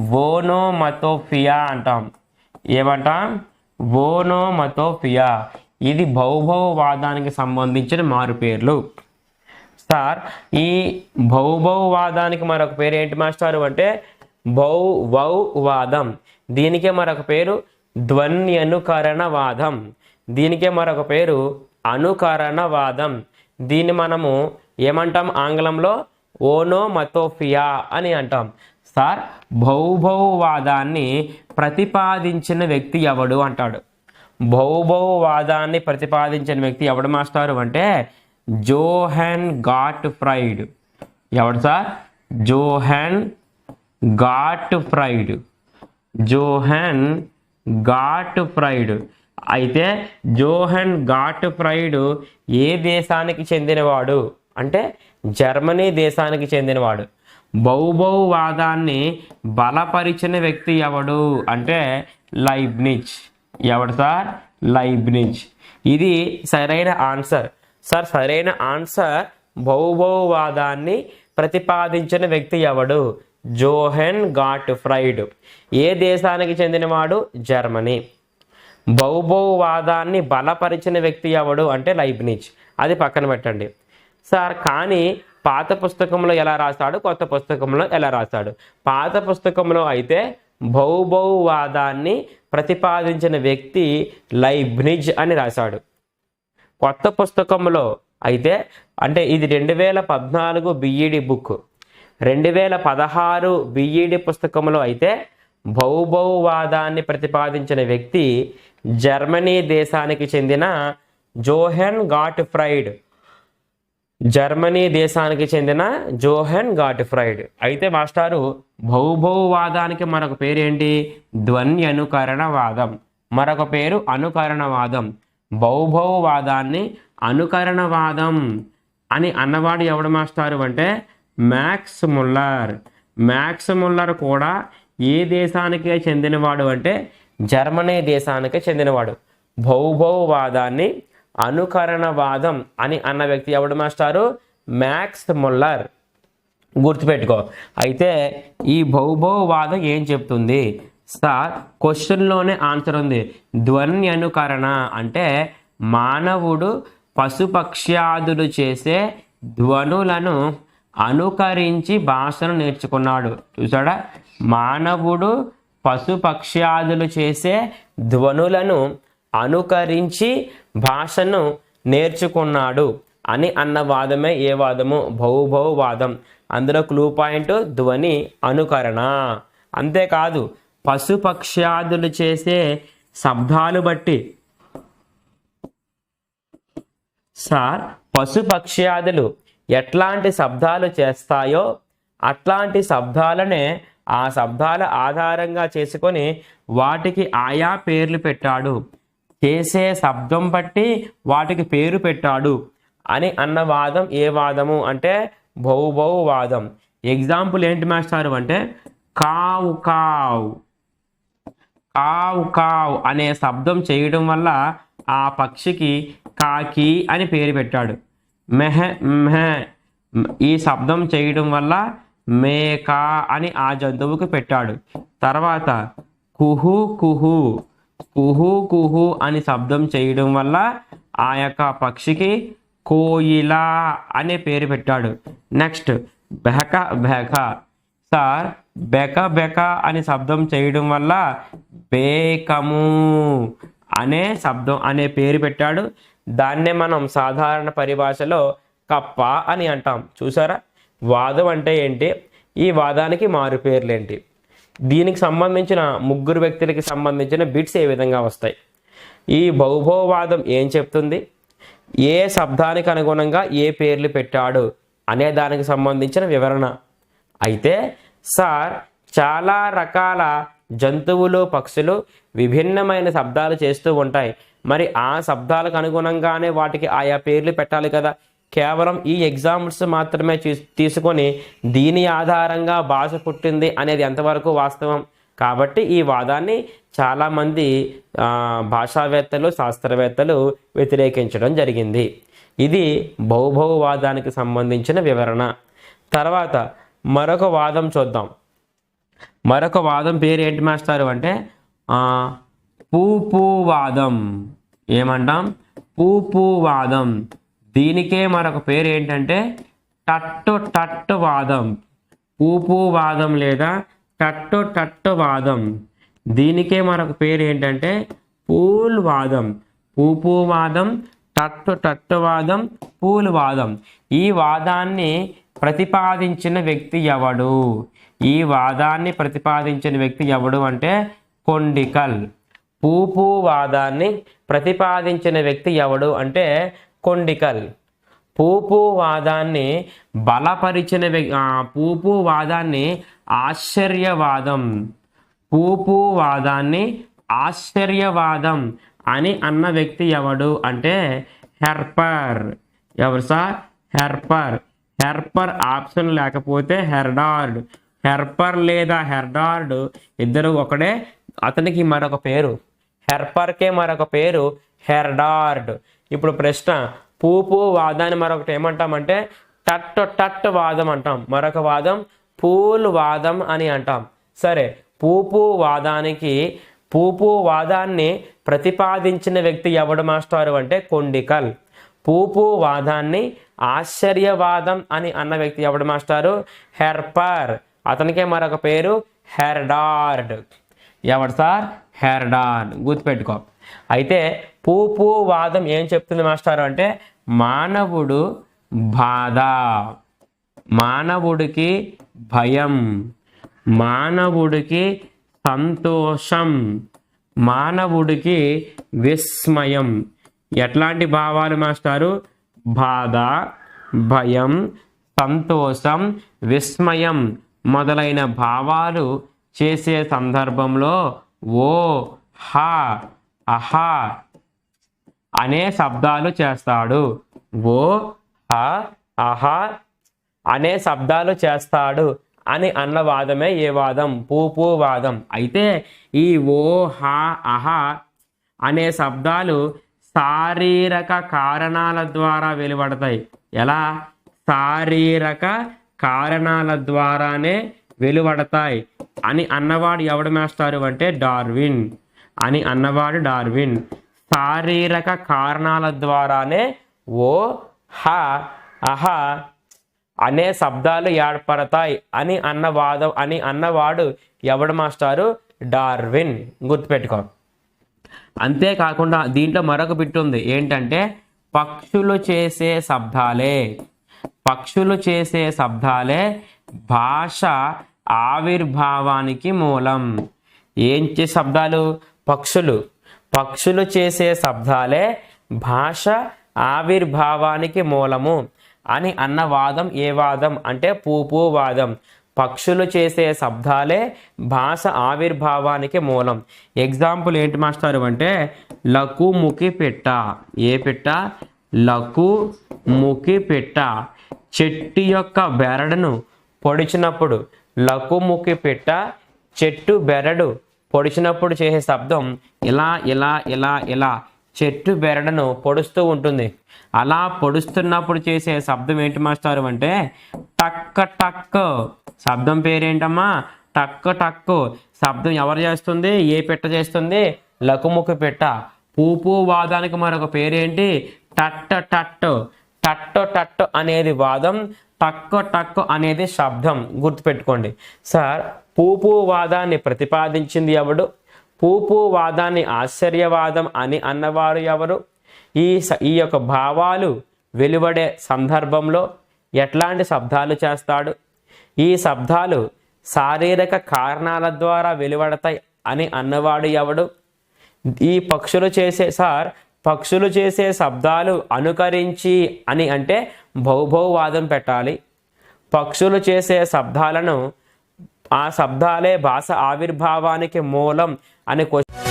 ఓనోమతోఫియా అంటాం. ఏమంటాం? ఓనోమతోఫియా ఇది భౌభవవాదానికి సంబంధించిన మారుపేర్లు. సార్ ఈ భౌభవవాదానికి మరొక పేరు ఏంటి మాస్టారు? అంటే భౌ వాదం దీనికే మరొక పేరు ధ్వన్యనుకరణవాదం. దీనికే మరొక పేరు అనుకరణవాదం. దీన్ని మనము ఏమంటాం? ఆంగ్లంలో ఓనోమతోఫియా అని అంటాం. సార్ భౌభౌవాదాన్ని ప్రతిపాదించిన వ్యక్తి ఎవడు అంటాడు. భౌభౌవాదాన్ని ప్రతిపాదించిన వ్యక్తి ఎవడు మాస్టారు అంటే జోహెన్ గాట్ ఫ్రైడ్ ఎవడు sir? Johann Gottfried Johann Gottfried అయితే జోహెన్ గాట్ ఫ్రైడ్ ఏ దేశానికి చెందినవాడు? అంటే జర్మనీ దేశానికి చెందినవాడు. బౌబౌవాదాన్ని బలపరిచిన వ్యక్తి ఎవడు అంటే లైబ్నిచ్ ఎవడు సార్? లైబ్నిచ్ ఇది సరైన ఆన్సర్. సార్ సరైన ఆన్సర్ భౌభవవాదాన్ని ప్రతిపాదించిన వ్యక్తి ఎవడు? జోహెన్ గాట్ ఫ్రైడ్ ఏ దేశానికి చెందినవాడు? జర్మనీ. భౌభవవాదాన్ని బలపరిచిన వ్యక్తి ఎవడు అంటే లైబ్నిచ్ అది పక్కన పెట్టండి. సార్ కానీ పాత పుస్తకంలో ఎలా రాశాడు కొత్త పుస్తకంలో ఎలా రాశాడు? పాత పుస్తకంలో అయితే భౌభౌవాదాన్ని ప్రతిపాదించిన వ్యక్తి లైబ్నిజ్ అని రాశాడు. కొత్త పుస్తకంలో అయితే అంటే ఇది రెండు వేల పద్నాలుగు బిఈడి బుక్. రెండు వేల పదహారు బిఈడి పుస్తకంలో అయితే భౌభౌవాదాన్ని ప్రతిపాదించిన వ్యక్తి జర్మనీ దేశానికి చెందిన జోహెన్ గాట్ ఫ్రైడ్ జర్మనీ దేశానికి చెందిన జోహెన్ గాటిఫ్రైడ్. అయితే మాస్టారు భౌభౌవాదానికి మరొక పేరు ఏంటి ధ్వని అనుకరణవాదం మరొక పేరు అనుకరణవాదం. భౌభౌవాదాన్ని అనుకరణవాదం అని అన్నవాడు ఎవడు మాస్టారు అంటే? Max Muller. మ్యాక్స్ ముల్లర్ కూడా ఏ దేశానికి చెందినవాడు అంటే? జర్మనీ దేశానికి చెందినవాడు. భౌభౌవాదాన్ని అనుకరణవాదం అని అన్న వ్యక్తి ఎవడు మాస్టారు? Max Muller. గుర్తుపెట్టుకో. అయితే ఈ భౌభవవాదం ఏం చెప్తుంది? సార్ క్వశ్చన్లోనే ఆన్సర్ ఉంది. ధ్వని అనుకరణ అంటే మానవుడు పశుపక్ష్యాదులు చేసే ధ్వనులను అనుకరించి భాషను నేర్చుకున్నాడు. చూసాడా మానవుడు పశుపక్ష్యాదులు చేసే ధ్వనులను అనుకరించి భాషను నేర్చుకున్నాడు అని అన్న వాదమే ఏ వాదము? భౌభవవాదం అందులో క్లూ పాయింట్ ధ్వని అనుకరణ. అంతేకాదు పశుపక్ష్యాదులు చేసే శబ్దాలు బట్టి. సార్ పశుపక్ష్యాదులు ఎట్లాంటి శబ్దాలు చేస్తాయో అట్లాంటి శబ్దాలనే ఆ శబ్దాల ఆధారంగా చేసుకొని వాటికి ఆయా పేర్లు పెట్టాడు. చేసే శబ్దం బట్టి వాటికి పేరు పెట్టాడు అని అన్న వాదం ఏ వాదము అంటే భౌభౌ వాదం. ఎగ్జాంపుల్ ఏంటి మాస్టారు అంటే కావు కావు కావు కావు అనే శబ్దం చేయడం వల్ల ఆ పక్షికి కాకి అని పేరు పెట్టాడు. మెహ మెహ ఈ శబ్దం చేయడం వల్ల మేక అని ఆ జంతువుకు పెట్టాడు. తర్వాత కుహు కుహు కుహు కుహు అని శబ్దం చేయడం వల్ల ఆ యొక్క పక్షికి కోయిల అనే పేరు పెట్టాడు. నెక్స్ట్ బెహక బెహక. సార్ బెక బెక అని శబ్దం చేయడం వల్ల బేకము అనే శబ్దం అనే పేరు పెట్టాడు. దాన్నే మనం సాధారణ పరిభాషలో కప్ప అని అంటాం. చూసారా? వాదం అంటే ఏంటి? ఈ వాదానికి మారు పేర్లు ఏంటి దీనికి సంబంధించిన ముగ్గురు వ్యక్తులకి సంబంధించిన బిట్స్ ఏ విధంగా వస్తాయి? ఈ భౌభవవాదం ఏం చెప్తుంది? ఏ శబ్దానికి అనుగుణంగా ఏ పేర్లు పెట్టాడు అనే దానికి సంబంధించిన వివరణ. అయితే సార్ చాలా రకాల జంతువులు పక్షులు విభిన్నమైన శబ్దాలు చేస్తూ ఉంటాయి. మరి ఆ శబ్దాలకు అనుగుణంగానే వాటికి ఆయా పేర్లు పెట్టాలి కదా? కేవలం ఈ ఎగ్జామ్స్ మాత్రమే తీసుకొని దీని ఆధారంగా భాష పుట్టింది అనేది ఎంతవరకు వాస్తవం? కాబట్టి ఈ వాదాన్ని చాలామంది భాషావేత్తలు శాస్త్రవేత్తలు వ్యతిరేకించడం జరిగింది. ఇది బహుభౌవాదానికి సంబంధించిన వివరణ. తర్వాత మరొక వాదం చూద్దాం. మరొక వాదం పేరు ఏంటి మాస్టారు అంటే పూపూవాదం. ఏమంటాం? పూపూవాదం. దీనికే మరొక పేరు ఏంటంటే టట్టు టట్టు వాదం పూపూవాదం లేదా టట్టు టట్టు వాదం. దీనికే మరొక పేరు ఏంటంటే పూల్ వాదం. పూపూవాదం టట్టు టట్టువాదం పూల్ వాదం. ఈ వాదాన్ని ప్రతిపాదించిన వ్యక్తి ఎవడు? ఈ వాదాన్ని ప్రతిపాదించిన వ్యక్తి ఎవడు అంటే కొండికల్. పూపు వాదాన్ని ప్రతిపాదించిన వ్యక్తి ఎవడు అంటే కొండికల్. పూపు వాదాన్ని బలపరిచిన వ్యక్- పూపు వాదాన్ని ఆశ్చర్యవాదం. పూపు వాదాన్ని ఆశ్చర్యవాదం అని అన్న వ్యక్తి ఎవడు అంటే హెర్పర్. ఎవరు సార్? హెర్పర్. హెర్పర్ ఆప్షన్ లేకపోతే హెర్డార్డ్. హెర్పర్ లేదా హెర్డార్డ్ ఇద్దరు ఒకడే అతనికి మరొక పేరు. హెర్పర్కే మరొక పేరు హెర్డార్డ్. ఇప్పుడు ప్రశ్న పూపు వాదాన్ని మరొకటి ఏమంటామంటే టట్ టట్ వాదం అంటాం. మరొక వాదం పూల్ వాదం అని అంటాం. సరే పూపు వాదానికి పూపు వాదాన్ని ప్రతిపాదించిన వ్యక్తి ఎవడు మాస్టారు అంటే కొండికల్. పూపు వాదాన్ని ఆశ్చర్యవాదం అని అన్న వ్యక్తి ఎవడు మాస్టారు? హెర్పర్. అతనికే మరొక పేరు హెర్డార్డ్. ఎవడు సార్? హెర్డార్డ్. గుర్తుపెట్టుకో. అయితే పూపు వాదం ఏం చెప్తుంది మాస్టారు అంటే మానవుడు బాధ మానవుడికి భయం మానవుడికి సంతోషం మానవుడికి విస్మయం. ఎట్లాంటి భావాలు మాస్టారు? బాధ భయం సంతోషం విస్మయం మొదలైన భావాలు చేసే సందర్భంలో ఓ హా అహా అనే శబ్దాలు చేస్తాడు. ఓ హ అహ అనే శబ్దాలు చేస్తాడు అని అన్న వాదమే ఏ వాదం? పూపు వాదం. అయితే ఈ ఓ హ అహ అనే శబ్దాలు శారీరక కారణాల ద్వారా వెలువడతాయి. ఎలా? శారీరక కారణాల ద్వారానే వెలువడతాయి. అని అన్నవాడు ఎవడు మేస్తారు అంటే డార్విన్. అని అన్నవాడు డార్విన్. శారీరక కారణాల ద్వారానే ఓ హ అహ అనే శబ్దాలు ఏర్పడతాయి అని అన్న వాదం అని అన్నవాడు ఎవడు మాస్టారు? డార్విన్. గుర్తుపెట్టుకో. అంతేకాకుండా దీంట్లో మరొక బిట్ ఉంది. ఏంటంటే పక్షులు చేసే శబ్దాలే. పక్షులు చేసే శబ్దాలే భాష ఆవిర్భావానికి మూలం. ఏం చే శబ్దాలు? పక్షులు. పక్షులు చేసే శబ్దాలే భాష ఆవిర్భావానికి మూలము అని అన్న వాదం ఏ వాదం? అంటే పూపు వాదం. పక్షులు చేసే శబ్దాలే భాష ఆవిర్భావానికి మూలం. ఎగ్జాంపుల్ ఏంటి మాస్టారు అంటే లకు ముకి పెట్ట. ఏ పెట్ట? లకు ముఖి పెట్ట. చెట్టు యొక్క బెరడును పొడిచినప్పుడు లకుముకి పెట్ట చెట్టు బెరడు పొడిచినప్పుడు చేసే శబ్దం ఇలా ఇలా ఇలా ఇలా చెట్టు బెరడను పొడుస్తూ ఉంటుంది. అలా పొడుస్తున్నప్పుడు చేసే శబ్దం ఏంటి మాస్టారు అంటే టక్క టక్ శబ్దం పేరేంటమ్మా? టక్ టక్ శబ్దం ఎవరు చేస్తుంది? ఏ పెట్ట చేస్తుంది? లకుముఖ పెట్ట. పూపు వాదానికి మరొక పేరేంటి? టట్ టట్ టట్ టట్ అనేది వాదం టక్కు టక్ అనేది శబ్దం. గుర్తుపెట్టుకోండి. సార్ పూపు వాదాన్ని ప్రతిపాదించింది ఎవడు? పూపు వాదాన్ని ఆశ్చర్యవాదం అని అన్నవారు ఎవరు? ఈ స- ఈ యొక్క భావాలు వెలువడే సందర్భంలో ఎట్లాంటి శబ్దాలు చేస్తాడు? ఈ శబ్దాలు శారీరక కారణాల ద్వారా వెలువడతాయి అని అన్నవాడు ఎవడు? ఈ పక్షులు చేసే సార్ పక్షులు చేసే శబ్దాలు అనుకరించి అని అంటే భౌభౌవాదం పెట్టాలి. పక్షులు చేసే శబ్దాలను ఆ శబ్దాలే భాష ఆవిర్భావానికి మూలం అని క్వశ్చన్